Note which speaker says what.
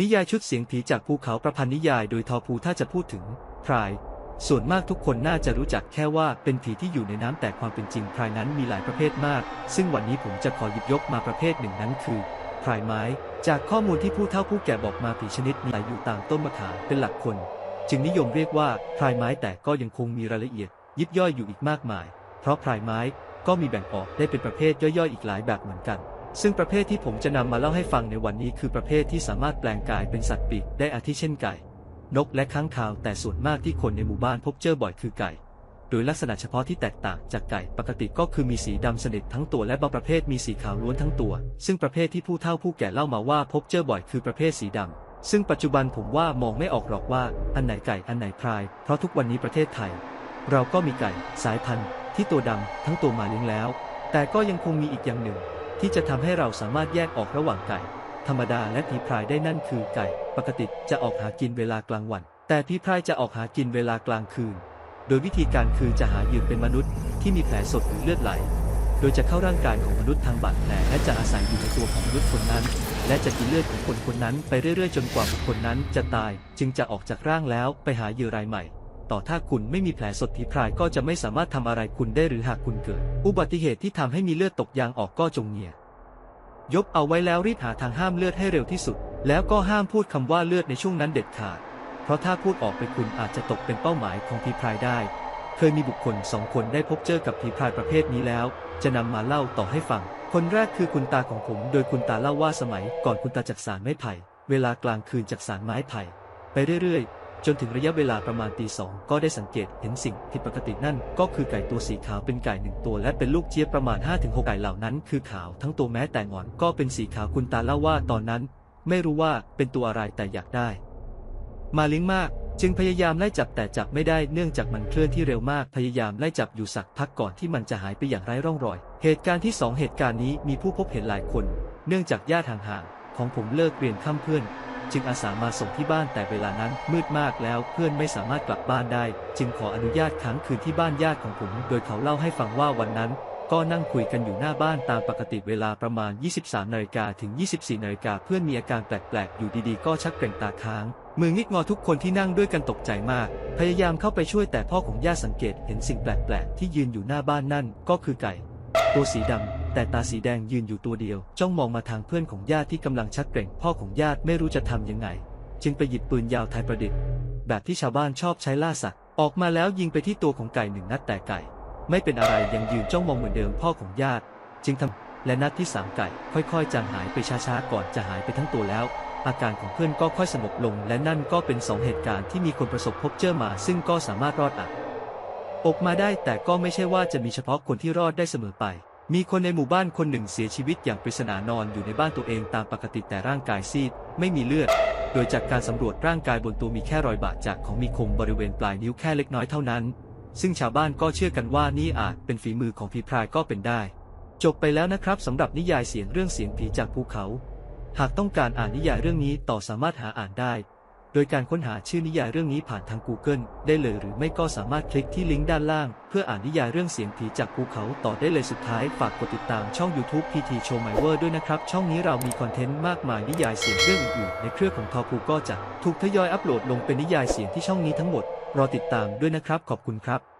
Speaker 1: นิยายชุดเสียงผีจากภูเขาประพันธ์นิยายโดยทอภูถ้าจะพูดถึงพราย ส่วนมากทุกคนน่าจะรู้จักแค่ว่าเป็นผีที่อยู่ในน้ำแต่ความเป็นจริงพรายนั้นมีหลายประเภทมาก ซึ่งวันนี้ผมจะขอหยิบยกมาประเภทหนึ่งนั้นคือพรายไม้ จากข้อมูลที่ผู้เฒ่าผู้แก่บอกมาผีชนิดนี้อยู่ตามต้นมะขามเป็นหลักคน จึงนิยมเรียกว่าพรายไม้แต่ก็ยังคงมีรายละเอียด ยิบย่อยอยู่อีกมากมาย เพราะพรายไม้ก็มีแบ่งออกได้เป็นประเภทย่อยๆ อีกหลายแบบเหมือนกัน ซึ่งประเภทที่ผมจะนำมาเล่าให้ฟังในวันนี้คือประเภทที่สามารถแปลงกายเป็นสัตว์ปีกได้อาทิเช่นไก่ นกและค้างคาว แต่ส่วนมากที่คนในหมู่บ้านพบเจอบ่อยคือไก่ โดยลักษณะเฉพาะที่แตกต่างจากไก่ปกติก็คือมีสีดำสนิททั้งตัวและบางประเภทมีสีขาวล้วนทั้งตัว ซึ่งประเภทที่ผู้เฒ่าผู้แก่เล่ามาว่าพบเจอบ่อยคือประเภทสีดำซึ่งปัจจุบันผมว่ามองไม่ออกหรอกว่า อันไหนไก่อันไหนพราย เพราะทุกวันนี้ประเทศไทย เราก็มีไก่สายพันธุ์ ที่ตัวดำทั้งตัวมาเลี้ยงแล้ว แต่ก็ยังคงมีอีกอย่างหนึ่ง ที่จะทำให้เราสามารถแยกออกระหว่างไก่ ธรรมดาและผีพรายได้นั่นคือไก่ ปกติจะออกหากินเวลากลางวัน แต่ผีพรายจะออกหากินเวลากลางคืน โดยวิธีการคือจะหาเหยื่อเป็นมนุษย์ที่มีแผลสดหรือเลือดไหล โดยจะเข้าร่างกายของมนุษย์ทางบาดแผลและจะอาศัยอยู่ในตัวของมนุษย์คนนั้น และจะกินเลือดของคนคนนั้นไปเรื่อยๆ จนกว่าบุคคลนั้นจะตาย จึงจะออกจากร่างแล้วไปหาเหยื่อรายใหม่ ต่อถ้าคุณไม่มีแผลสดผีพรายก็จะไม่สามารถทำอะไรคุณได้หรือหากคุณเกิด อุบัติเหตุที่ทำให้มีเลือดตกยางออกก็จงเงียยกเอาไว้แล้วรีบหาทางห้ามเลือดให้เร็วที่สุด แล้วก็ห้ามพูดคำว่าเลือดในช่วงนั้นเด็ดขาด เพราะถ้าพูดออกไปคุณอาจจะตกเป็นเป้าหมายของผีพรายได้ เคยมีบุคคลสองคนได้พบเจอกับผีพรายประเภทนี้แล้ว จะนำมาเล่าต่อให้ฟัง คนแรกคือคุณตาของผม โดยคุณตาเล่าว่าสมัย ก่อนคุณตาจักสารไม้ไผ่ เวลากลางคืนจักสารไม้ไผ่ ไปเรื่อยๆ จนถึงระยะเวลาประมาณตีสองก็ได้สังเกตเห็นสิ่งผิดปกตินั่น ก็คือไก่ตัวสีขาวเป็นไก่หนึ่งตัว และเป็นลูกเจี๊ยบประมาณ 5-6 ไก่เหล่านั้น คือขาวทั้งตัวแม้แต่งอนก็เป็นสีขาวคุณตาเล่าว่าตอนนั้น ไม่รู้ว่าเป็นตัวอะไรแต่อยากได้ มาเลี้ยงมากจึงพยายามไล่จับแต่จับไม่ได้เนื่องจากมันเคลื่อนที่เร็วมากพยายามไล่จับอยู่สักพักก่อนที่มันจะหายไปอย่างไร้ร่องรอย เหตุการณ์ที่สองเหตุการณ์นี้มีผู้พบเห็นหลายคน เนื่องจากญาติห่างๆของผมเลิกเรียนค่ำเพื่อน จึงอาสามาส่งที่บ้านแต่เวลานั้นมืดมากแล้วเพื่อนไม่สามารถกลับบ้านได้ จึงขออนุญาตค้างคืนที่บ้านญาติของผม โดยเขาเล่าให้ฟังว่าวันนั้น ก็นั่งคุยกันอยู่หน้าบ้านตามปกติเวลาประมาณ 23นาฬิกาถึง 24นาฬิกาเพื่อนมีอาการแปลกๆ อยู่ดีๆ ก็ชักเกร็งตาค้างมืองิกงอทุกคนที่นั่งด้วยกันตกใจมาก พยายามเข้าไปช่วยแต่พ่อของญาติสังเกตเห็นสิ่งแปลกๆ ที่ยืนอยู่หน้าบ้านนั่นก็คือไก่ ตัวสีดำ แต่ตาสีแดงยืนอยู่ตัวเดียว จ้องมองมาทางเพื่อนของญาติที่กำลังชักเกร็งพ่อของญาติไม่รู้จะทำยังไง จึงไปหยิบปืนยาวไทยประดิษฐ์ แบบที่ชาวบ้านชอบใช้ล่าสัตว์ออกมาแล้วยิงไปที่ตัวของไก่หนึ่งนัดแต่ไก่ ไม่เป็นอะไรยังยืนจ้องมองเหมือนเดิมพ่อของญาติ จึงทำและนัดที่สามไก่ ค่อยๆจางหายไปช้าๆก่อนจะหายไปทั้งตัวแล้ว อาการของเพื่อนก็ค่อยสงบลง และนั่นก็เป็นสองเหตุการณ์ที่มีคนประสบพบเจอมา ซึ่งก็สามารถรอดอะออกมาได้แต่ก็ไม่ใช่ว่าจะมีเฉพาะคนที่รอดได้เสมอไป มีคนในหมู่บ้านคนหนึ่งเสียชีวิตอย่างปริศนานอนอยู่ในบ้านตัวเองตามปกติแต่ร่างกายซีด ไม่มีเลือด โดยจากการสำรวจร่างกายบนตัวมีแค่รอยบาดจากของมีคมบริเวณปลายนิ้วแค่เล็กน้อยเท่านั้น ซึ่งชาวบ้านก็เชื่อกันว่านี่อาจเป็นฝีมือของผีพรายก็เป็นได้ จบไปแล้วนะครับสำหรับนิยายเสียงเรื่องเสียงผีจากภูเขา หากต้องการอ่านนิยายเรื่องนี้ต่อสามารถหาอ่านได้ โดยการค้นหาชื่อนิยายเรื่องนี้ผ่านทาง Google ได้เลยหรือไม่ก็สามารถคลิกที่ลิงก์ด้านล่าง เพื่ออ่านนิยายเรื่องเสียงผีจากภูเขาต่อได้เลยสุดท้ายฝากกดติดตามช่อง YouTube PT Show My World ด้วยนะครับ ช่องนี้เรามีคอนเทนต์มากมายนิยายเสียงเรื่องอื่นๆในเครือของทอภูก็จะถูกทยอยอัปโหลดลงเป็นนิยายเสียงที่ช่องนี้ทั้งหมดรอติดตามด้วยนะครับขอบคุณครับ